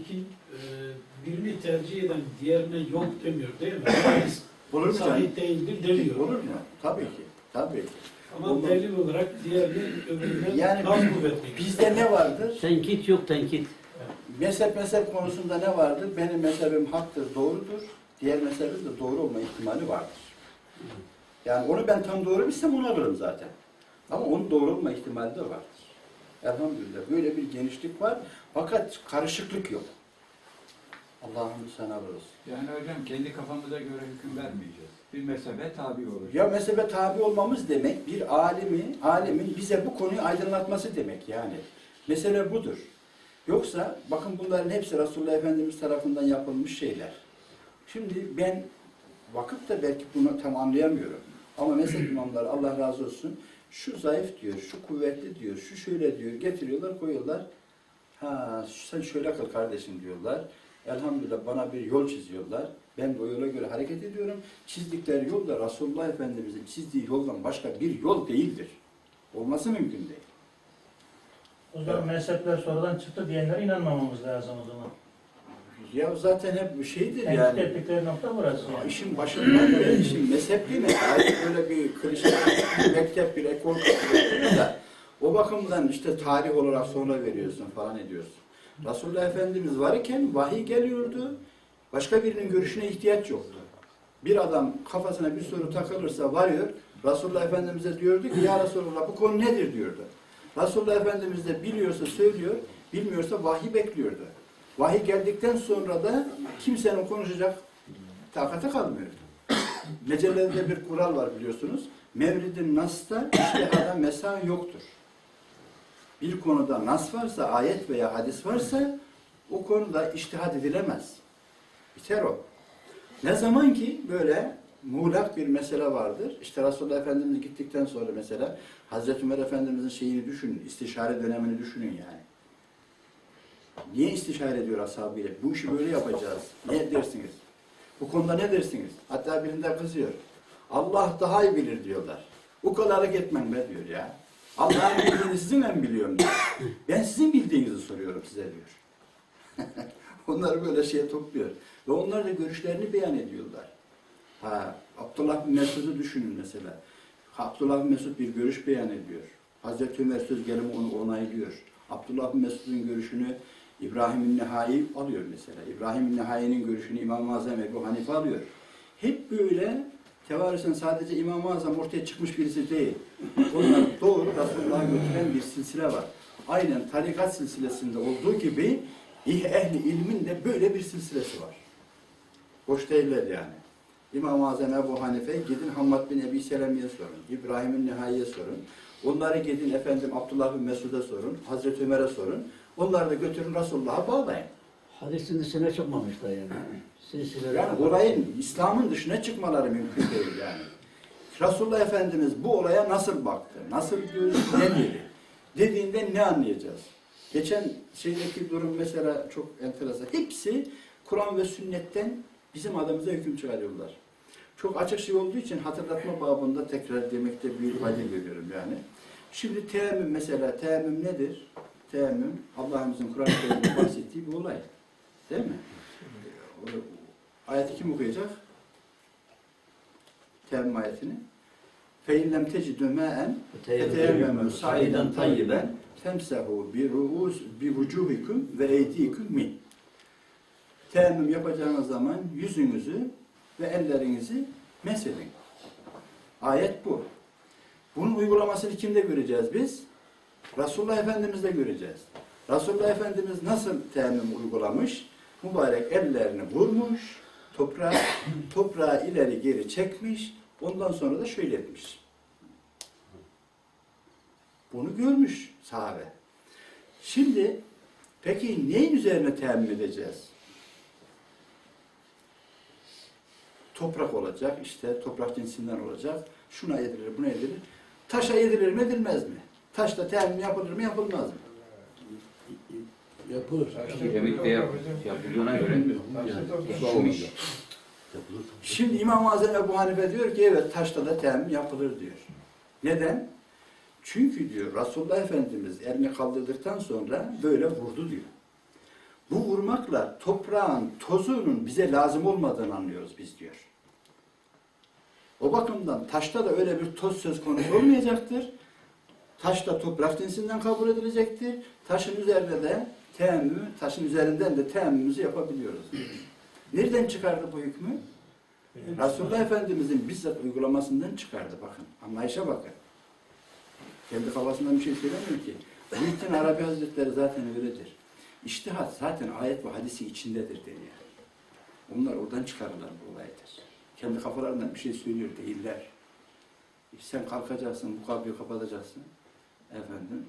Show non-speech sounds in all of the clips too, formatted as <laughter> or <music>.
İki, e, birini tercih eden diğerine yok demiyor değil mi? Hadis Olur mu canım? değildir demiyor. Olur mu? Tabii ki. Tabii ki. Ama Olur. delil olarak diğerini öbüründen Yani daha kuvvetli. Bizde ne vardır? Tenkit yok tenkit. Mezhep mezhep konusunda ne vardır? Benim mezhebim haktır, doğrudur. Diğer mezhebin de doğru olma ihtimali vardır. Yani onu ben tam doğru bilsem onu alırım zaten. Ama onun doğru olma ihtimali de vardır. Elhamdülillah böyle bir genişlik var. Fakat karışıklık yok. Allah'ım sana olsun. Yani hocam kendi kafamıza göre hüküm vermeyeceğiz. Bir mezhebe tabi olacağız. Ya mezhebe tabi olmamız demek bir alimi, alimin bize bu konuyu aydınlatması demek yani. Mesele budur. Yoksa bakın bunların hepsi Resulullah Efendimiz tarafından yapılmış şeyler. Şimdi ben vakıf da belki bunu tam anlayamıyorum. Ama mezhep imamları Allah razı olsun şu zayıf diyor, şu kuvvetli diyor, şu şöyle diyor getiriyorlar koyuyorlar. Ha sen şöyle kıl kardeşim diyorlar. Elhamdülillah bana bir yol çiziyorlar. Ben de o yola göre hareket ediyorum. Çizdikleri yol da Resulullah Efendimiz'in çizdiği yoldan başka bir yol değildir. Olması mümkün değil. O zaman mezhepler sonradan çıktı diyenlere inanmamamız lazım o zaman. Ya zaten hep bir şeydir Tenkit yani. ettikleri nokta burası Ya yani. işin başından beri işin mezhep değil mi? Ayrı böyle bir klişe, bir mektep, bir ekol da o bakımdan işte tarih olarak sonra veriyorsun falan ediyorsun. Resulullah Efendimiz varken vahiy geliyordu. Başka birinin görüşüne ihtiyaç yoktu. Bir adam kafasına bir soru takılırsa varıyor. Resulullah Efendimiz'e diyordu ki ya Resulullah bu konu nedir diyordu. Resulullah Efendimiz de biliyorsa söylüyor, bilmiyorsa vahiy bekliyordu. Vahiy geldikten sonra da kimsenin konuşacak takati kalmıyordu. <coughs> Mecelelerde bir kural var biliyorsunuz. Mevlid-i Nas'ta iştihada mesa yoktur. Bir konuda nas varsa, ayet veya hadis varsa o konuda iştihad edilemez. Biter o. Ne zaman ki böyle muğlak bir mesele vardır. İşte Resulullah Efendimiz gittikten sonra mesela Hazreti Ömer Efendimizin şeyini düşünün, istişare dönemini düşünün yani. Niye istişare ediyor ashabıyla? Bu işi böyle yapacağız. Ne dersiniz? Bu konuda ne dersiniz? Hatta birinde kızıyor. Allah daha iyi bilir diyorlar. O kadarlık etmem be diyor ya. Allah'ın bildiğini sizinle mi biliyorum diyor. Ben sizin bildiğinizi soruyorum size diyor. <laughs> Onları böyle şeye topluyor. Ve onlar da görüşlerini beyan ediyorlar. Ha, Abdullah bin Mesud'u düşünün mesela. Abdullah bin Mesud bir görüş beyan ediyor. Hazreti Ömer söz gelimi onu onaylıyor. Abdullah bin Mesud'un görüşünü İbrahim Nihai alıyor mesela. İbrahim Nihai'nin görüşünü İmam-ı Azam Ebu Hanife alıyor. Hep böyle tevarüsen sadece İmam-ı Azam ortaya çıkmış birisi değil. Onlar doğru Resulullah'a götüren bir silsile var. Aynen tarikat silsilesinde olduğu gibi ehli ilmin de böyle bir silsilesi var. Boş değiller yani. İmam-ı Azam Ebu Hanife gidin Hammad bin Ebi Selemi'ye sorun. İbrahim bin Nihai'ye sorun. Onları gidin efendim Abdullah bin Mesud'a sorun. Hazreti Ömer'e sorun. Onları da götürün Resulullah'a bağlayın. Hadisin dışına çıkmamışlar yani. <laughs> Silsileler. Yani olayın İslam'ın dışına çıkmaları mümkün değil yani. Resulullah Efendimiz bu olaya nasıl baktı? Nasıl gördü? Ne dedi? Dediğinde ne anlayacağız? Geçen şeydeki durum mesela çok enteresan. Hepsi Kur'an ve sünnetten bizim adımıza hüküm çıkarıyorlar. Çok açık şey olduğu için hatırlatma babında tekrar demekte büyük fayda görüyorum yani. Şimdi teyemmüm mesela, teyemmüm nedir? Teyemmüm, Allah'ımızın Kur'an-ı Kerim'de <coughs> bahsettiği bir olay. Değil mi? O, ayeti kim okuyacak? Teyemmüm ayetini. فَاِنْ لَمْ تَجِدُوا مَاءً فَتَيَمَّمُوا صَعِيدًا طَيِّبًا فَامْسَحُوا بِرُؤُوسِ بِوُجُوهِكُمْ وَاَيْدِيكُمْ مِنْ Teyemmüm yapacağınız zaman yüzünüzü ve ellerinizi mesedin. Ayet bu. Bunun uygulamasını kimde göreceğiz biz? Resulullah Efendimiz'de göreceğiz. Resulullah Efendimiz nasıl teyemmüm uygulamış? Mübarek ellerini vurmuş, toprağı, <coughs> toprağı ileri geri çekmiş, ondan sonra da şöyle etmiş. Bunu görmüş sahabe. Şimdi peki neyin üzerine teyemmüm edeceğiz? Toprak olacak, işte toprak cinsinden olacak. Şuna yedilir, buna yedilir. Taşa yedilir mi, edilmez mi? Taşta teyemmüm yapılır mı, yapılmaz mı? Yapılır. Kiremit de yap, yapıldığına göre. Şimdi İmam-ı Azam Ebu Hanife diyor ki evet taşta da teyemmüm yapılır diyor. Neden? Çünkü diyor Resulullah Efendimiz elini kaldırdıktan sonra böyle vurdu diyor. Bu vurmakla toprağın tozunun bize lazım olmadığını anlıyoruz biz diyor. O bakımdan taşta da öyle bir toz söz konusu olmayacaktır. Taş da toprak cinsinden kabul edilecektir. Taşın üzerinde de teemmü, taşın üzerinden de teemmümüzü yapabiliyoruz. Nereden çıkardı bu hükmü? Resulullah Efendimizin bizzat uygulamasından çıkardı bakın. Anlayışa bakın. Kendi kafasından bir şey söylemiyor ki. Muhittin Arabi Hazretleri zaten öyledir. İçtihat zaten ayet ve hadisi içindedir deniyor. Onlar oradan çıkarırlar bu olaydır. Kendi kafalarından bir şey söylüyor değiller. Sen kalkacaksın, bu kapıyı kapatacaksın. Efendim,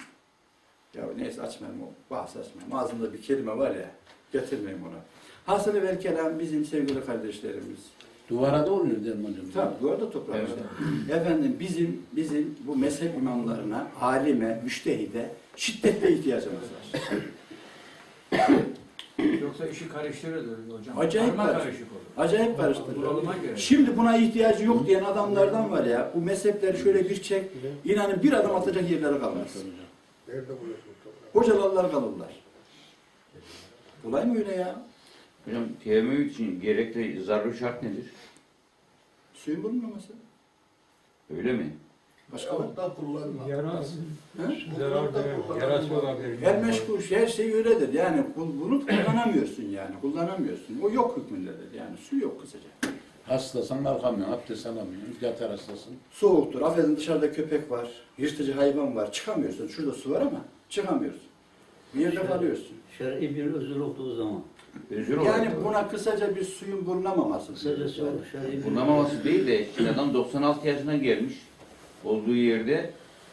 ya neyse açmayayım o, bahs açmayayım. Ağzımda bir kelime var ya, getirmeyeyim ona. Hasılı vel kelam bizim sevgili kardeşlerimiz. Duvara da oluyor derim hocam. Tabii bu arada toprak Efendim bizim bizim bu mezhep imamlarına, alime, müştehide şiddetle ihtiyacımız var. <laughs> Yoksa işi karıştırır hocam. Acayip Karma karışık. karışık olur. Acayip karıştırıyor. Bunalıma. Şimdi buna ihtiyacı yok diyen adamlardan var ya, bu mezhepleri şöyle bir çek, inanın bir adım atacak yerleri kalmaz. Hocalarlar kalırlar. Olay mı öyle ya? Hocam teyemmüm için gerekli zaruri şart nedir? Suyun bulunmaması. Öyle mi? Başka var. Yaras, He? zarar değil, yarası olabilir. Her meşgul her şey öyledir. Yani kul- bunu kullanamıyorsun yani. Kullanamıyorsun. O yok hükmündedir. Yani su yok kısaca. Hastasın kalkamıyorsun, abdest alamıyorsun, yatar hastasın. Soğuktur. Affedin dışarıda köpek var. Yırtıcı hayvan var. Çıkamıyorsun. Şurada su var ama çıkamıyorsun. Bir yerde kalıyorsun. Şer'i bir özür olduğu zaman. Özür olarak. Yani buna kısaca bir suyun bulunamaması. Kısacası o şer'i bir... Değil de şimdi adam 96 yaşına gelmiş. Olduğu yerde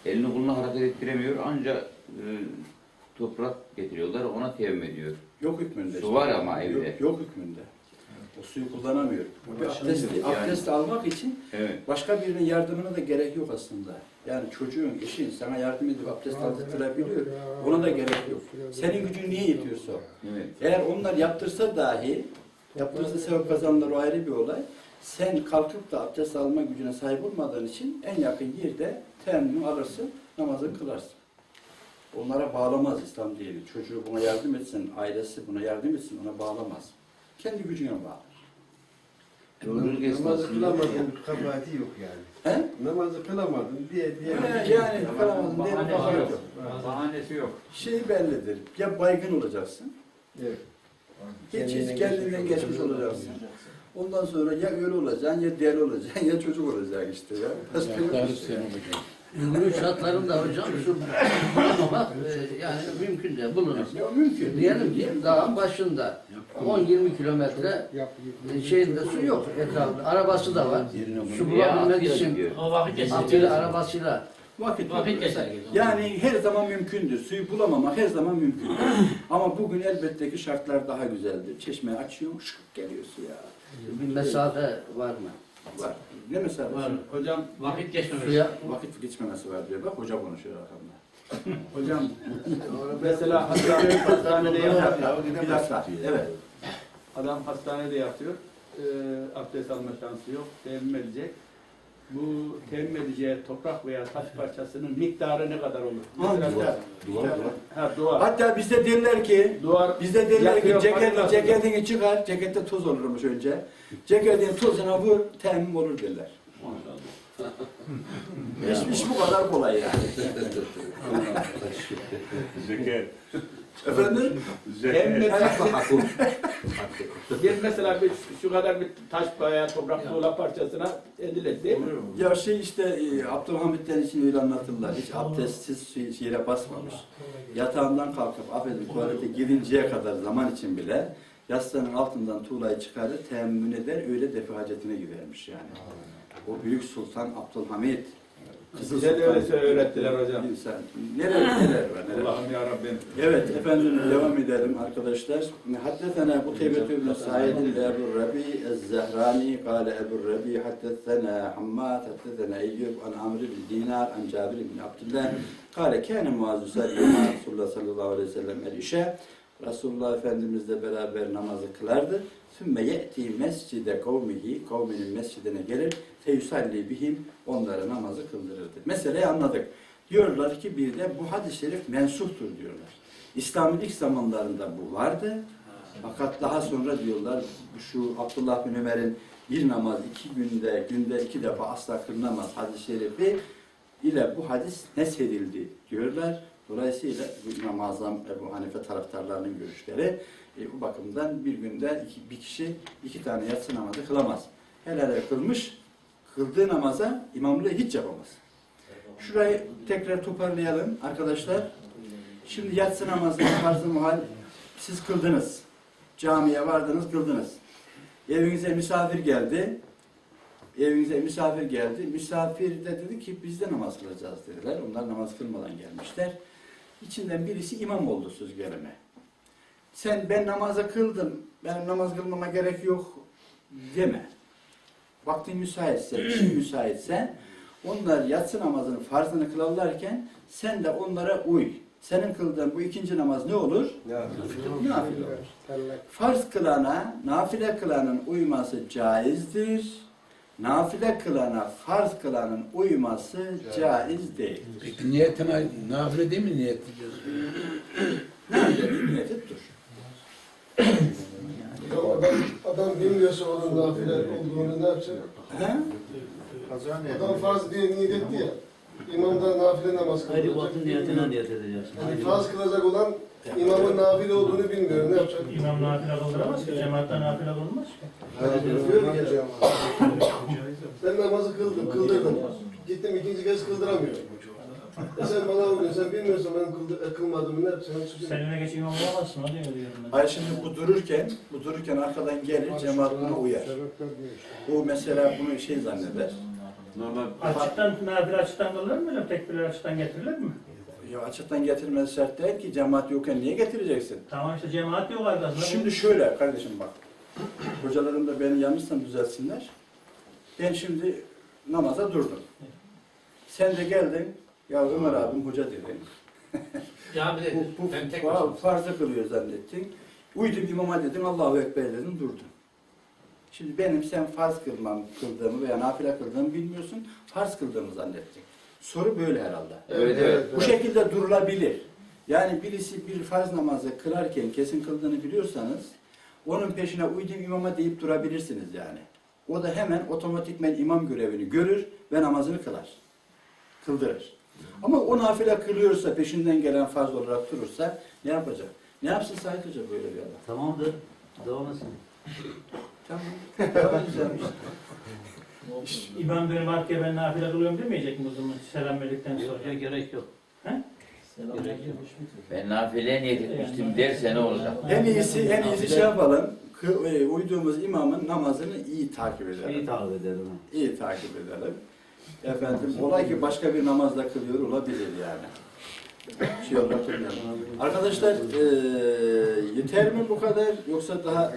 elini kolunu hareket ettiremiyor. Ancak e, toprak getiriyorlar ona teyemmüm ediyor. Yok hükmünde. Su işte. var ama evde. Yok, yok hükmünde. O suyu kullanamıyor. Bu bir abdest, Yani. abdest almak için Evet. başka birinin yardımına da gerek yok aslında. Yani çocuğun, eşin sana yardım edip abdest aldırtırabiliyor. Ona da gerek yok. Senin gücün niye yetiyorsa. Evet. Eğer onlar yaptırsa dahi, yaptırırsa sevap kazanırlar o ayrı bir olay. Sen kalkıp da abdest alma gücüne sahip olmadığın için en yakın yerde temmümü alırsın, namazını kılarsın. Onlara bağlamaz İslam dini. Çocuğu buna yardım etsin, ailesi buna yardım etsin, ona bağlamaz. Kendi gücüne. Yolculuk Namazı kılamadın, kabahati yok yani. He? Namazı kılamadın diye diye. He, yani kılamadın diye kafa yok. yok. Bahanesi yok. Şey bellidir. Ya baygın olacaksın, Evet. Hiç hiç Kendinden geçmiş olacaksın. Ondan sonra ya öyle olacaksın, ya deli olacaksın, ya çocuk olacaksın işte ya. Başka yok. Günün şartlarında hocam şu bulamamak e, yani mümkün de bulunur. Ya mümkün. Diyelim ki dağın başında 10-20 kilometre e, şeyinde su yok etrafında. Arabası da var. Su bulabilmek için atıyla arabasıyla Vakit, Vakit geçer. Yani her zaman mümkündür. Suyu bulamamak her zaman mümkündür. <clears throat> Ama bugün elbette ki şartlar daha güzeldir. Çeşmeyi açıyor, şık geliyor suya. bir mesafe var mı? Var. Ne mesela? Var. Hocam Vakit geçmemiş. Suya Vakit geçmemesi var diyor. Bak hoca konuşuyor arkamda. <laughs> hocam <laughs> mesela hastane, hastanede yatıyor. Bir dakika. Evet. Adam hastanede yatıyor. Ee, abdest alma şansı yok. Temmüm edecek. Bu temmüm edeceği toprak veya taş parçasının miktarı ne kadar olur? Mesela Duvar. Duvar. Ha, duvar. Hatta bizde derler ki Duvar Bizde derler ki Yakıyor, ceket, patlar. ceketini çıkar, cekette toz olurmuş önce. Ceketin tozuna vur, temmüm olur derler. iş, iş bu kadar kolay yani. <laughs> Zeker. Efendim? Zeker. edecek. bir mesela bir, şu kadar bir taş veya toprak tuğla parçasına edilir değil mi? Ya şey işte e, Abdülhamit'ten için öyle anlatırlar. Hiç abdestsiz su- yere basmamış. Yatağından kalkıp affedin tuvalete girinceye kadar zaman için bile yastığının altından tuğlayı çıkarır, teemmün eder, öyle defi hacetine gidermiş yani. O büyük sultan Abdülhamit. Bize de öyle öğrettiler hocam. İnsan, neler neler var neler. Allah'ım ya Rabbim. Evet efendim devam edelim arkadaşlar. Haddetena Kuteybe ibn Sa'id ve Ebu Rabi el-Zehrani kâle Ebu Rabi haddetena Hammad haddetena Eyyub an Amr bin Dinar an Cabir bin Abdullah kâle kâne muazzu sallallahu aleyhi ve sellem el-işe Resulullah Efendimizle beraber namazı kılardı. Sümme ye'ti mescide kavmihi, kavminin mescidine gelir, feyusalli bihim, onlara namazı kıldırırdı. Meseleyi anladık. Diyorlar ki bir de bu hadis-i şerif mensuhtur diyorlar. İslam'ın ilk zamanlarında bu vardı Fakat daha sonra diyorlar şu Abdullah bin Ömer'in bir namaz iki günde, günde iki defa asla kılınamaz hadis-i şerifi ile bu hadis nesedildi diyorlar. Dolayısıyla bu İmam-ı Azam Ebu Hanife taraftarlarının görüşleri e, bu bakımdan bir günde iki, bir kişi iki tane yatsı namazı kılamaz. Hele kılmış, kıldığı namaza imamlığı hiç yapamaz. Şurayı tekrar toparlayalım arkadaşlar. Şimdi yatsı namazını <coughs> farz-ı muhal siz kıldınız. Camiye vardınız, kıldınız. Evinize misafir geldi. Evinize misafir geldi. Misafir de dedi ki biz de namaz kılacağız dediler. Onlar namaz kılmadan gelmişler. İçinden birisi imam oldu söz gelime. Sen ben namaza kıldım, benim namaz kılmama gerek yok deme. Vaktin müsaitse, <clears throat> işin müsaitse onlar yatsı namazının farzını kılarlarken sen de onlara uy. Senin kıldığın bu ikinci namaz ne olur? Nafile olur. Farz kılana, nafile kılanın uyması caizdir. Nafile kılana, farz kılanın uyması caiz değil. Peki niyetine nafile değil mi niyet ediyorsun? <clears throat> Nafile bir niyeti dur. Adam, adam bilmiyorsa onun nafile olduğunu ne yapacak? Ha? Adam farz diye niyet etti ya. İmam da nafile namaz Haydi kılacak. vaktin niyetine niyet edeceksin. Yani Haydi farz kılacak olan imamın nafile olduğunu bilmiyor. Ne yapacak? İmam nafile kıldıramaz ki, cemaatten nafile kılınmaz ki. Diyor ben namazı kıldım, kıldırdım. Gittim ikinci kez kıldıramıyorum. E sen bana vuruyorsun, sen bilmiyorsan ben kıldı, e, kılmadığımı ne yapacaksın? Sen önüne geç imam olamazsın, o diyor diyorum ben. Hayır şimdi bu dururken, bu dururken arkadan gelir, cemaat buna uyar. Bu mesela bunu şey zanneder. Normal Açıktan, nafile açıktan kılınır mı hocam? Tekbirler açıktan getirilir mi? Ya açıktan getirmesi şart değil ki cemaat yokken niye getireceksin? Tamam işte cemaat yok arkasında. Şimdi şöyle kardeşim bak. Hocalarım da beni yanlışsam düzeltsinler. Ben şimdi namaza durdum. Sen de geldin. Ya Ömer abim hoca dedin. <laughs> Camide Bu, bu ben tek fa- başıma. farzı kılıyor zannettin. Uydum imama dedin, Allahu Ekber dedin, durdun. Şimdi benim sen farz kılmam, kıldığımı veya nafile kıldığımı bilmiyorsun, farz kıldığımı zannettin. Soru böyle herhalde. Evet, evet. Bu şekilde durulabilir. Yani birisi bir farz namazı kılarken kesin kıldığını biliyorsanız, onun peşine uydum imama deyip durabilirsiniz yani. O da hemen otomatikmen imam görevini görür ve namazını kılar. Kıldırır. Ama o nafile kılıyorsa, peşinden gelen farz olarak durursa ne yapacak? Ne yapsın Said Hoca böyle bir adam? Tamamdır. Devam etsin. Tamam. Daha güzelmiş. İmam benim arkaya ben nafile kılıyorum demeyecek mi o zaman selam verdikten sonra? Yok gerek yok. He? Ben nafileye niyet etmiştim derse ne olacak? En iyisi, en iyisi şey yapalım. Kı- e, uyduğumuz imamın namazını iyi takip İyi edelim. tahakkuk ederim. İyi takip edelim. Efendim, olay ki başka bir namazla kılıyor olabilir yani. Şey olarak. Arkadaşlar, e, yeter mi bu kadar yoksa daha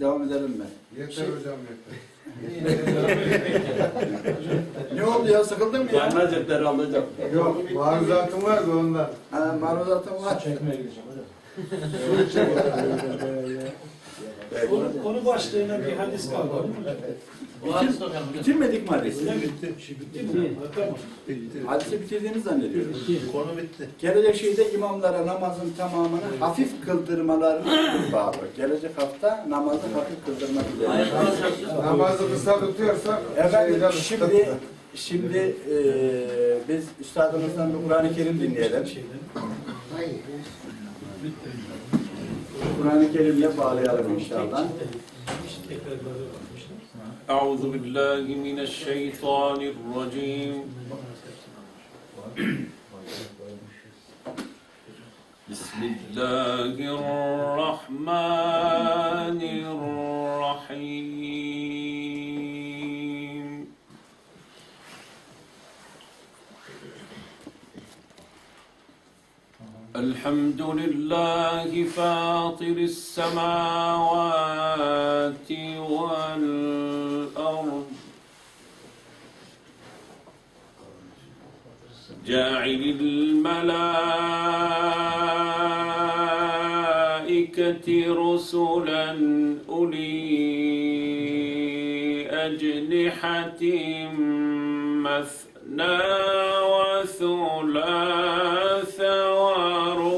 devam edelim mi? Yeter hocam yeter. <laughs> Ne oldu ya, sıkıldın mı ya? Hazretleri alacak. Yok, maruzatım vardı ondan. Ha, maruzatım var. Çekmeye gideceğim hocam. <laughs> Konu, konu başlığına bir hadis kaldı. Bitir- bitirmedik mi hadisi? Bitti. Bitti mi? Ha, Tamam. Hadisi bitirdiğini zannediyorum. Konu bitti. Gelecek şeyde imamlara namazın tamamını hafif kıldırmalarını <laughs> bağlı. Gelecek hafta namazı hafif kıldırmak üzere. Namazı kısa tutuyorsa Efendim şimdi şimdi eee biz üstadımızdan bir Kur'an-ı Kerim dinleyelim. Kur'an-ı Kerim'le bağlayalım inşallah. Tekrarları bakmışlar. أعوذ بالله من الشيطان الرجيم بسم الله الرحمن الرحيم الحمد لله فاطر السماوات والأرض. جاعل الملائكة رسلا أولي أجنحة مثنى وثلاث ورباع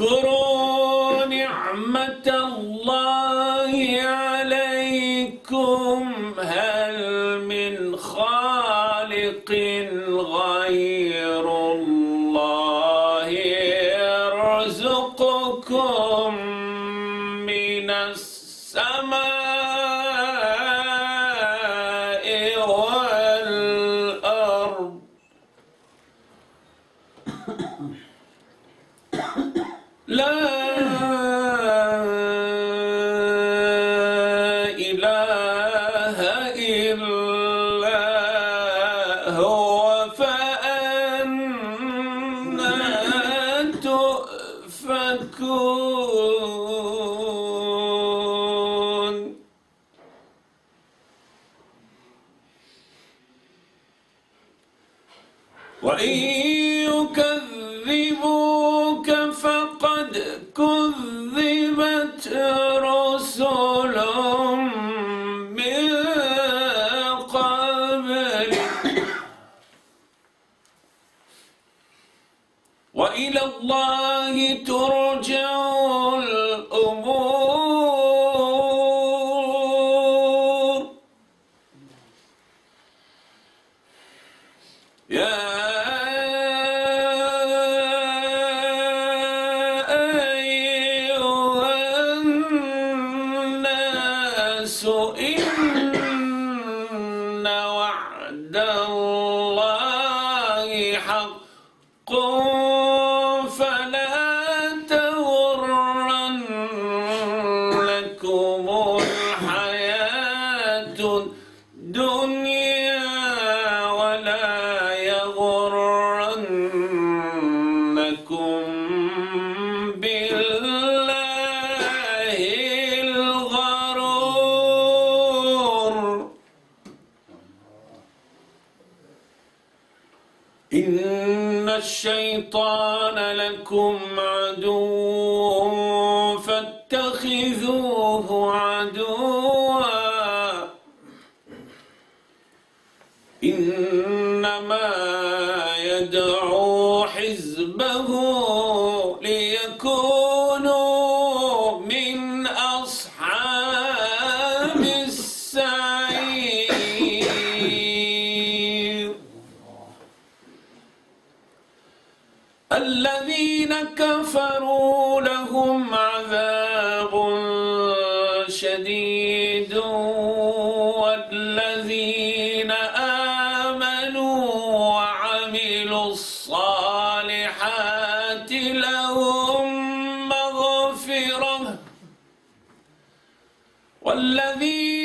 coro. love. solo. 风 إنما لهم مغفرة. والذين